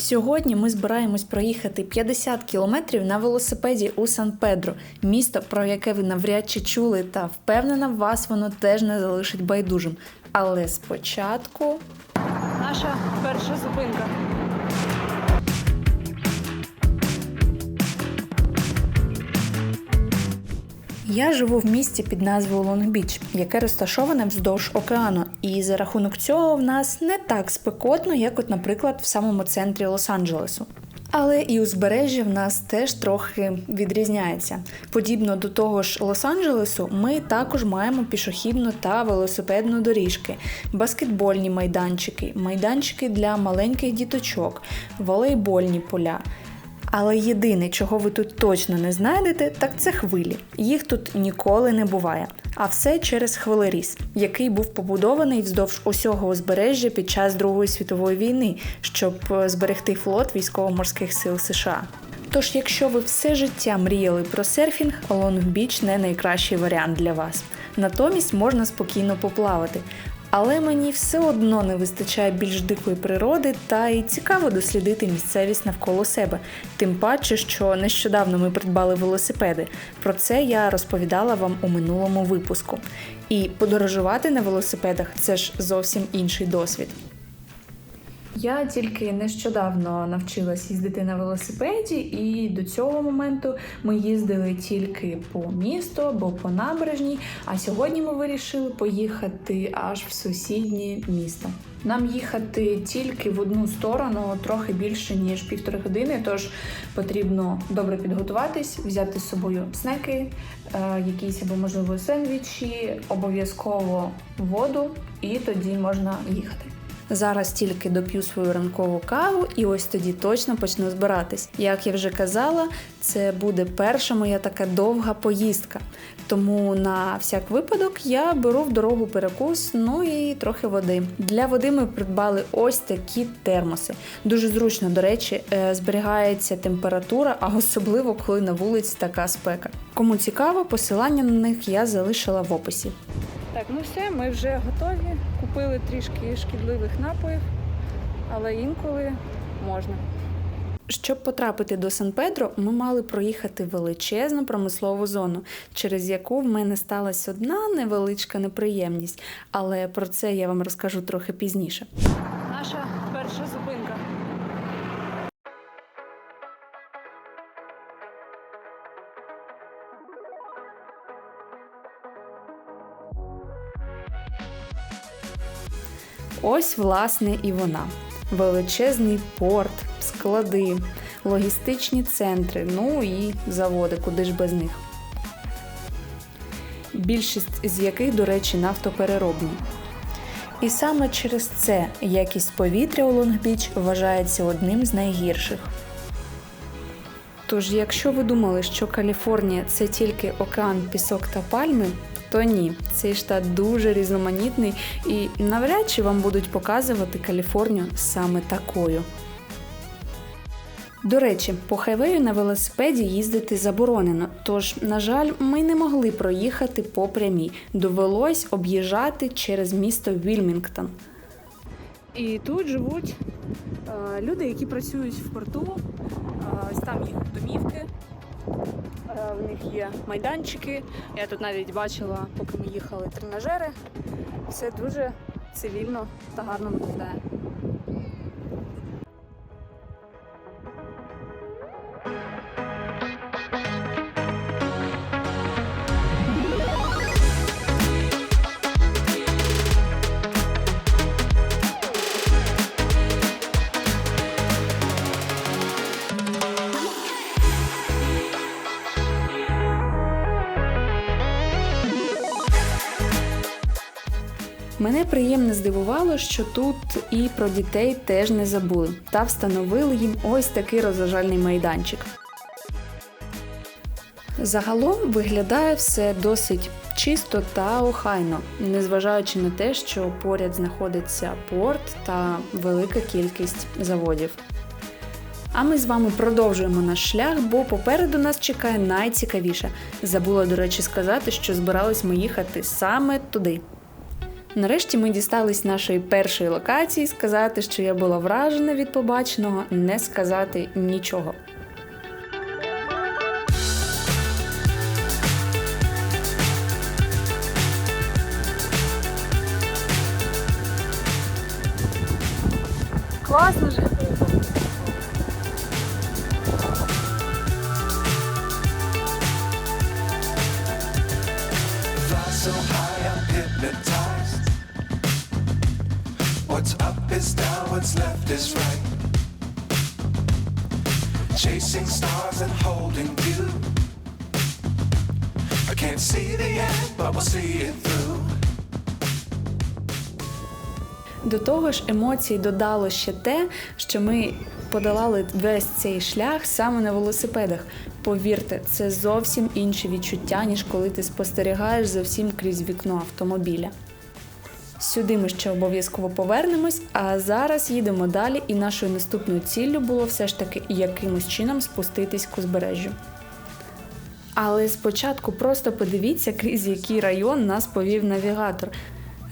Сьогодні ми збираємось проїхати 50 кілометрів на велосипеді у Сан-Педро, місто, про яке ви навряд чи чули, та впевнена, вас воно теж не залишить байдужим. Але спочатку Наша перша зупинка. Я живу в місті під назвою Лонг-Біч, яке розташоване вздовж океану, і за рахунок цього в нас не так спекотно, як, от, наприклад, в самому центрі Лос-Анджелесу. Але і узбережжя в нас теж трохи відрізняється. Подібно до того ж Лос-Анджелесу, ми також маємо пішохідну та велосипедну доріжки, баскетбольні майданчики, майданчики для маленьких діточок, волейбольні поля. Але єдине, чого ви тут точно не знайдете, так це хвилі. Їх тут ніколи не буває. А все через хвилеріз, який був побудований вздовж усього узбережжя під час Другої світової війни, щоб е, зберегти флот військово-морських сил США. Тож, якщо ви все життя мріяли про серфінг, Лонг-Біч не найкращий варіант для вас. Натомість можна спокійно поплавати. Але мені все одно не вистачає більш дикої природи, та й цікаво дослідити місцевість навколо себе. Тим паче, що нещодавно ми придбали велосипеди. Про це я розповідала вам у минулому випуску. І подорожувати на велосипедах це ж зовсім інший досвід. Я тільки нещодавно навчилась їздити на велосипеді, і до цього моменту ми їздили тільки по місту або по набережній. А сьогодні ми вирішили поїхати аж в сусіднє місто. Нам їхати тільки в одну сторону трохи більше ніж півтори години. Тож потрібно добре підготуватись, взяти з собою снеки, е, якісь або можливо сендвічі, обов'язково воду, і тоді можна їхати. Зараз тільки доп'ю свою ранкову каву, і ось тоді точно почну збиратись. Як я вже казала, це буде перша моя така довга поїздка. Тому на всяк випадок я беру в дорогу перекус, ну і трохи води. Для води ми придбали ось такі термоси. Дуже зручно, до речі, е, зберігається температура, а особливо коли на вулиці така спека. Кому цікаво, посилання на них я залишила в описі. Так, ну все, ми вже готові. Купили трішки шкідливих напоїв, але інколи можна. Щоб потрапити до Сан-Педро, ми мали проїхати величезну промислову зону, через яку в мене сталася одна невеличка неприємність, але про це я вам розкажу трохи пізніше. Наша перша зупинка. Ось, власне, і вона: величезний порт, склади, логістичні центри, ну і заводи, куди ж без них. Більшість з яких, до речі, нафтопереробні. І саме через це якість повітря у Лонгбіч вважається одним з найгірших. Тож, якщо ви думали, що Каліфорнія це тільки океан, пісок та пальми, то ні, цей штат дуже різноманітний і навряд чи вам будуть показувати Каліфорнію саме такою. До речі, по хайвею на велосипеді їздити заборонено, тож, на жаль, ми не могли проїхати по прямій. Довелось об'їжджати через місто Вільмінгтон. І тут живуть е, люди, які працюють в порту. Е, там їх домівки. Е, в них є майданчики. Я тут навіть бачила, поки ми їхали тренажери. Все дуже цивільно та гарно виглядає. Мене приємно здивувало, що тут і про дітей теж не забули та встановили їм ось такий розважальний майданчик. Загалом виглядає все досить чисто та охайно, незважаючи на те, що поряд знаходиться порт та велика кількість заводів. А ми з вами продовжуємо наш шлях, бо попереду нас чекає найцікавіше. Забула, до речі, сказати, що збирались ми їхати саме туди. Нарешті ми дістались нашої першої локації. Сказати, що я була вражена від побаченого, не сказати нічого. Класно stars and holding you. I can't see the end, but we'll see it through. До того ж, емоцій додало ще те, що ми подолали весь цей шлях саме на велосипедах. Повірте, це зовсім інші відчуття, ніж коли ти спостерігаєш за всім крізь вікно автомобіля. Сюди ми ще обов'язково повернемось, а зараз їдемо далі, і нашою наступною ціллю було все ж таки якимось чином спуститись к узбережжю. Але спочатку просто подивіться, крізь який район нас повів навігатор.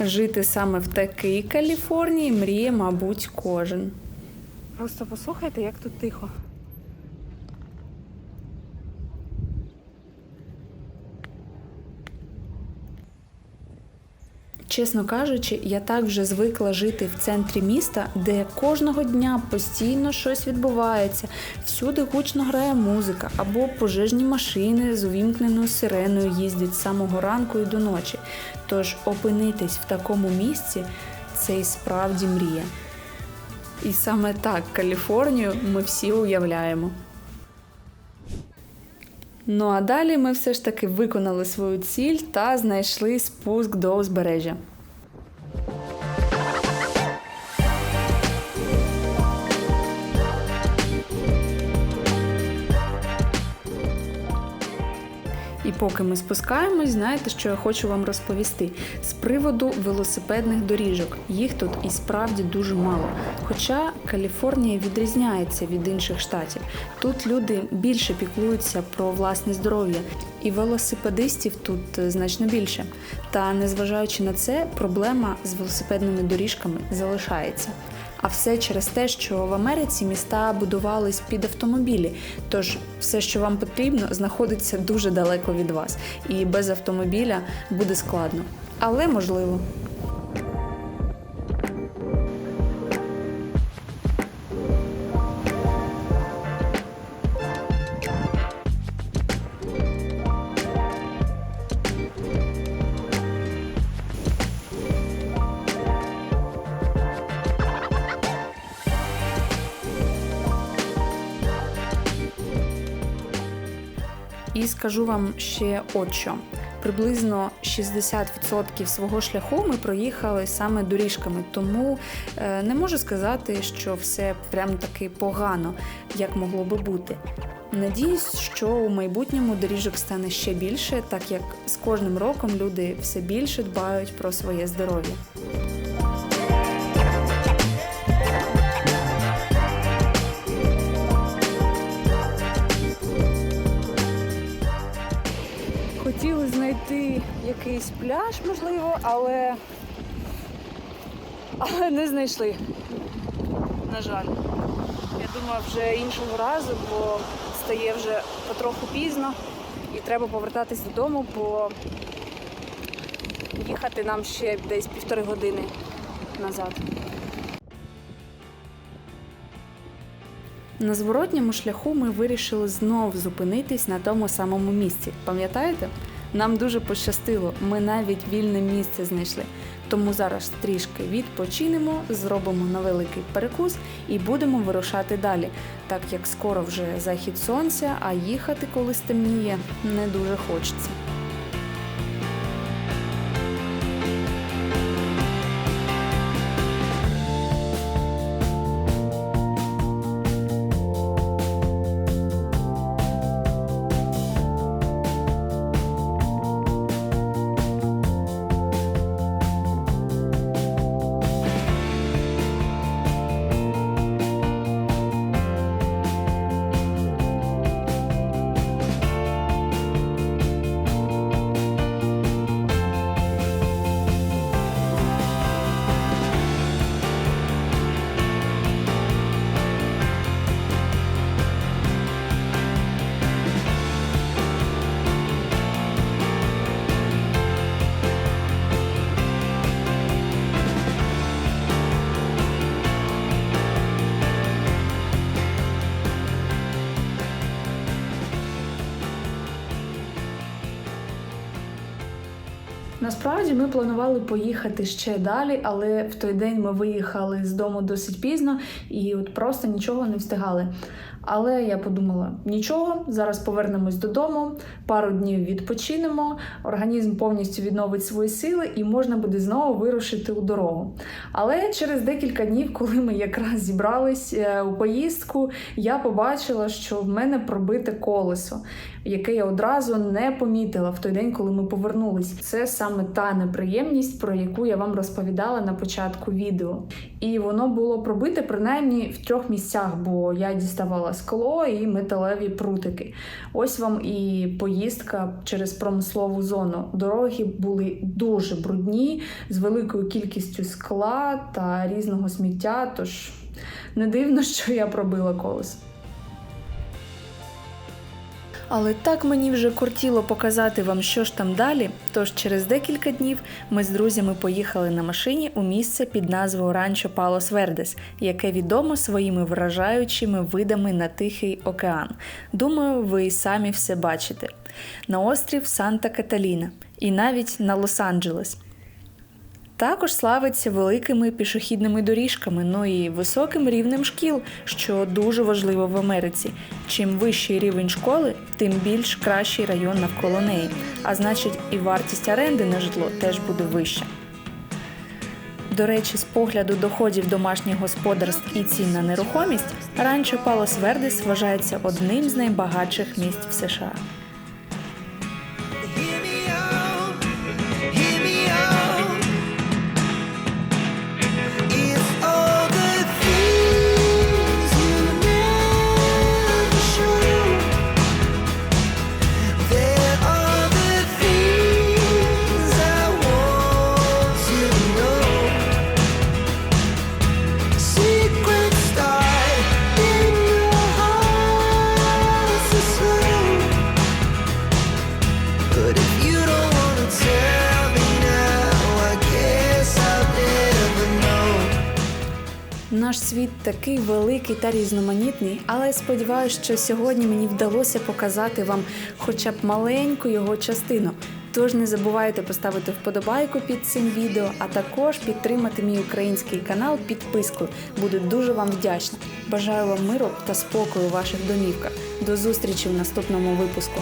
Жити саме в такій Каліфорнії мріє, мабуть, кожен. Просто послухайте, як тут тихо. Чесно кажучи, я так вже звикла жити в центрі міста, де кожного дня постійно щось відбувається, всюди гучно грає музика або пожежні машини з увімкненою сиреною їздять з самого ранку і до ночі. Тож опинитись в такому місці це і справді мрія. І саме так Каліфорнію ми всі уявляємо. Ну а далі ми все ж таки виконали свою ціль та знайшли спуск до узбережжя. Поки ми спускаємось, знаєте, що я хочу вам розповісти з приводу велосипедних доріжок. Їх тут і справді дуже мало. Хоча Каліфорнія відрізняється від інших штатів. Тут люди більше піклуються про власне здоров'я, і велосипедистів тут е, значно більше. Та незважаючи на це, проблема з велосипедними доріжками залишається. А все через те, що в Америці міста будувались під автомобілі. Тож все, що вам потрібно, знаходиться дуже далеко від вас, і без автомобіля буде складно. Але можливо. Скажу вам ще от що. Приблизно 60% свого шляху ми проїхали саме доріжками, тому е, не можу сказати, що все прям таки погано, як могло би бути. Надіюсь, що у майбутньому доріжок стане ще більше, так як з кожним роком люди все більше дбають про своє здоров'я. Знайти якийсь пляж, можливо, але, але не знайшли. На жаль. Я думаю, вже іншого разу, бо стає вже потроху пізно і треба повертатись додому, бо їхати нам ще десь півтори години назад. На зворотньому шляху ми вирішили знов зупинитись на тому самому місці. Пам'ятаєте? Нам дуже пощастило, ми навіть вільне місце знайшли. Тому зараз трішки відпочинемо, зробимо невеликий перекус і будемо вирушати далі, так як скоро вже захід сонця, а їхати, коли стемніє, не дуже хочеться. Насправді ми планували поїхати ще далі, але в той день ми виїхали з дому досить пізно і от просто нічого не встигали. Але я подумала: нічого, зараз повернемось додому, пару днів відпочинемо, організм повністю відновить свої сили і можна буде знову вирушити у дорогу. Але через декілька днів, коли ми якраз зібрались е, у поїздку, я побачила, що в мене пробите колесо, яке я одразу не помітила в той день, коли ми повернулись. Це саме та неприємність, про яку я вам розповідала на початку відео. І воно було пробите принаймні в трьох місцях, бо я діставала скло і металеві прутики. Ось вам і поїздка через промислову зону. Дороги були дуже брудні, з великою кількістю скла та різного сміття. Тож не дивно, що я пробила колесо. Але так мені вже кортіло показати вам, що ж там далі. Тож через декілька днів ми з друзями поїхали на машині у місце під назвою Ранчо Палос Вердес, яке відомо своїми вражаючими видами на Тихий океан. Думаю, ви і самі все бачите. На острів Санта Каталіна і навіть на Лос-Анджелес. Також славиться великими пішохідними доріжками, ну і високим рівнем шкіл, що дуже важливо в Америці. Чим вищий рівень школи, тим більш кращий район навколо неї. А значить, і вартість оренди на житло теж буде вища. До речі, з погляду доходів домашніх господарств і цін на нерухомість, ранчо Палос Вердес вважається одним з найбагатших місць в США. Такий великий та різноманітний, але сподіваюся, що сьогодні мені вдалося показати вам хоча б маленьку його частину. Тож не забувайте поставити вподобайку під цим відео, а також підтримати мій український канал підпискою. Буду дуже вам вдячна. Бажаю вам миру та спокою у ваших домівках. До зустрічі в наступному випуску.